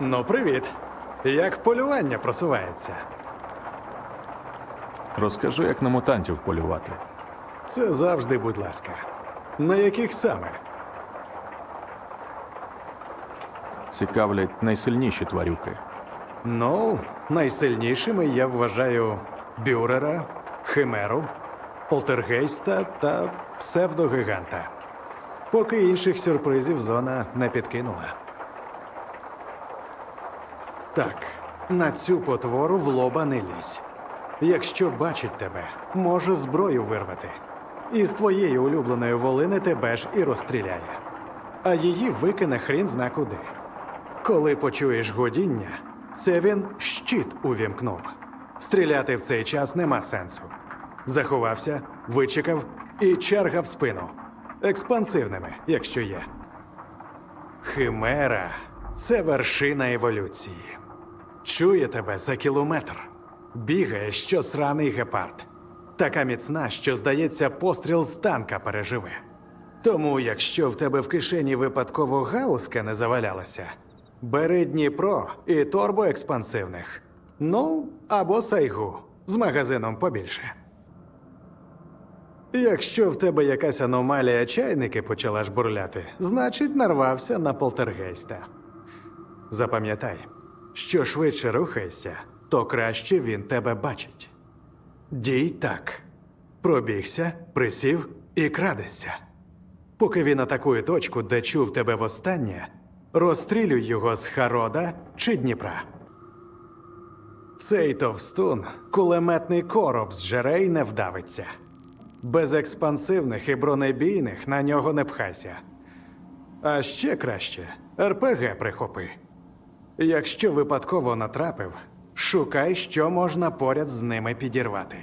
Ну, привіт. Як полювання просувається? Розкажи, як на мутантів полювати. Це завжди, будь ласка. На яких саме? Цікавлять найсильніші тварюки. Ну, найсильнішими я вважаю Бюрера, Химеру, Полтергейста та псевдогиганта. Поки інших сюрпризів зона не підкинула. Так, на цю потвору в лоба не лізь. Якщо бачить тебе, може зброю вирвати. І з твоєї улюбленої волини тебе ж і розстріляє. А її викине хрін зна куди. Коли почуєш годіння, це він щит увімкнув. Стріляти в цей час нема сенсу. Заховався, вичекав і чергав в спину. Експансивними, якщо є. Химера це вершина еволюції. Чує тебе за кілометр. Бігає, що сраний гепард. Така міцна, що, здається, постріл з танка переживе. Тому, якщо в тебе в кишені випадково гауска не завалялася, бери Дніпро і турбоекспансивних. Ну, або сайгу з магазином побільше. Якщо в тебе якась аномалія чайники почала жбурляти, значить нарвався на полтергейста. Запам'ятай, що швидше рухайся, то краще він тебе бачить. Дій так. Пробігся, присів і крадешся. Поки він атакує точку, де чув тебе востаннє, розстрілюй його з Харода чи Дніпра. Цей товстун кулеметний короб з жерей не вдавиться. Без експансивних і бронебійних на нього не пхайся. А ще краще РПГ прихопи. Якщо випадково натрапив, шукай, що можна поряд з ними підірвати.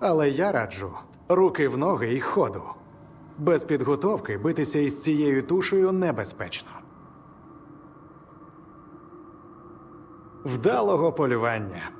Але я раджу руки в ноги і ходу. Без підготовки битися із цією тушею небезпечно. Вдалого полювання.